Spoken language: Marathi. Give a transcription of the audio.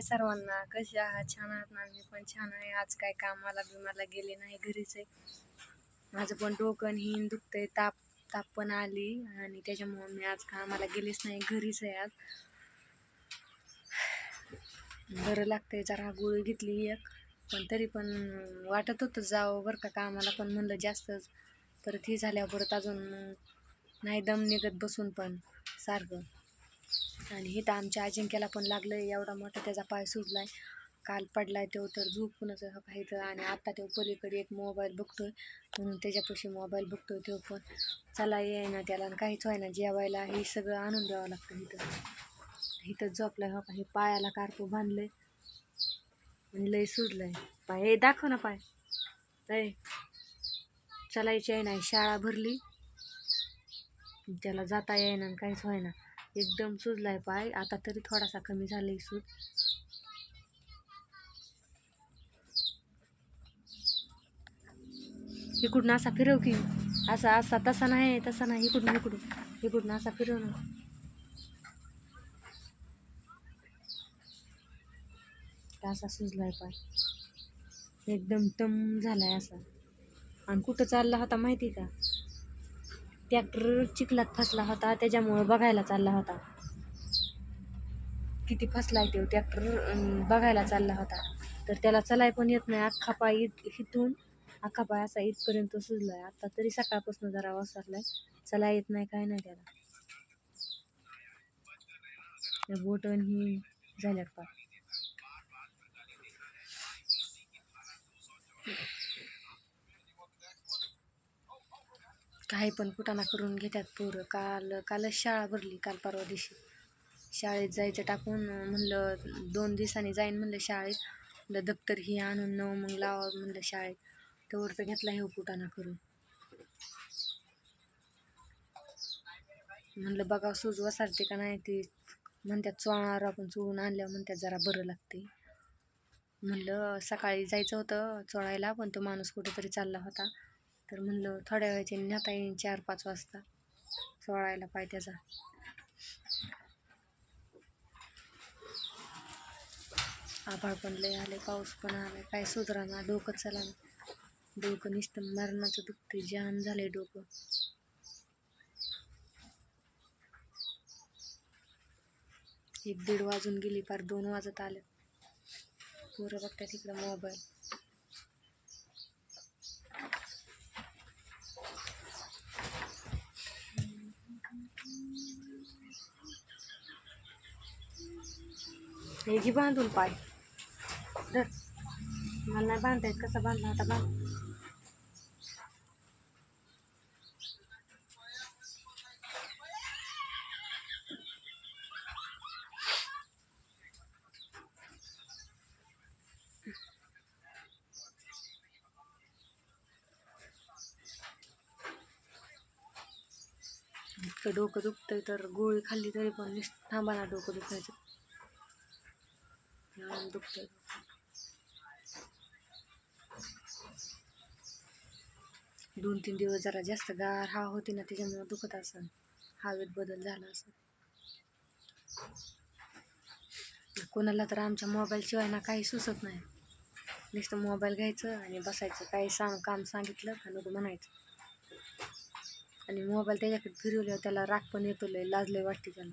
हाय सर्वांना? कसे आहात? छान आहात ना? मी पण छान आहे. आज काय कामाला बिमाला गेले नाही घरीच आहे. माझं पण डोकं हिन दुखतंय. ताप ताप पण आली आणि त्याच्यामुळं मी आज कामाला गेलेच नाही. घरीच आहे आज. बरं लागतंय. जरा गोळी घेतली एक. पण तरी पण वाटत होतं जावं बरं का कामाला पण म्हणलं जास्तच. परत ही झाल्यावर परत अजून नाही दम निघत बसून पण सारखं. आणि इथं आमच्या अजिंक्याला पण लागलं आहे एवढा मोठा त्याचा पाय सुजलाय. काल पडलाय तो तर झोपूनच इथं आणि आता तो पलीकडे एक मोबाईल बघतोय. म्हणून त्याच्यापाशी मोबाईल बघतोय तो पण. चला येईना त्याला आणि काहीच व्हायना जेवायला हे सगळं आणून द्यावं लागतं इथं. इथं झोपलाय हो का हे पायाला कारपू बांधलंय. आणि लय सुजलंय. पाय हे दाखव ना पाय. लय. चालायची आहे ना शाळा भरली. त्याला जाता येईना आणि काहीच व्हायना एकदम सुजलाय पाय आता तरी थोडासा कमी झालाय सूज. इकडून असा फिरव की. असा असा तसा नाही तसा नाही. इकडून इकडून. इकडून असा फिरव ना. असा सुजलाय पाय एकदम तम झालाय असा. आणि कुठं चालला होता माहिती का? ट्रॅक्टर चिखलात फसला होता त्याच्यामुळं बघायला चालला होता. किती फसलाय तो ट्रॅक्टर बघायला चालला होता. तर त्याला चलाय पण येत नाही अख्खा पाय इत इथून अख्खा पाय असा इथपर्यंत सुजलाय. आता तरी सकाळपासून जरा वसरलाय चला येत नाही काय नाही त्याला. बोटन ही झाल्यात पाय. काही पण कुटाणा करून घेतात पोरं. काल कालच शाळा भरली काल परवा दिवशी. शाळेत जायचं टाकून म्हणलं दोन दिवसांनी जाईन म्हणलं शाळेत. म्हणलं दप्तर ही आणून नऊ मग लावा म्हणलं शाळेत. तेवढं तर घेतला हे कुटाणा करून. म्हणलं बघा सूज वसारते का नाही ते. म्हणतात चोळणार आपण चोळून आणल्यावर म्हणतात जरा बरं लागते म्हणलं सकाळी जायचं होतं चोळायला पण तो माणूस कुठेतरी चालला होता. तर म्हणलं थोड्या वेळाचे न्याता येईन चार पाच वाजता. सोडायला पाय त्याचा. आभाळ पण लय आले पाऊस पण आलाय काय सुधराना डोकं चला ना. डोकं नुसतं मरणाचं दुखते जाम झाले डोकं. एक दीड वाजून गेली पार दोन वाजत आले. पोरं बघतात तिकडं मोबाईल. हे जी बांधून पाय. धर. मला नाही बांधता येत. कसा बांधला होता बांध. डोकं दुखतंय तर गोळी खाल्ली तरी पण नुसतं थांबा ना डोकं दुखायचं. एवढं दुखतंय. दोन तीन दिवस जरा जास्त गार हा होती ना त्याच्यामुळे दुखत असेल हवेत बदल झाला असेल कोणाला तर आमच्या मोबाईलशिवाय ना काही सुचत नाही. नुसतं मोबाईल घ्यायचं आणि बसायचं. काही सांग काम सांगितलं का नको म्हणायचं. आणि मोबाईल त्याच्याकडे फिरवल्यावर त्याला राग पण येतो लय लाजलंय वाटते त्याला.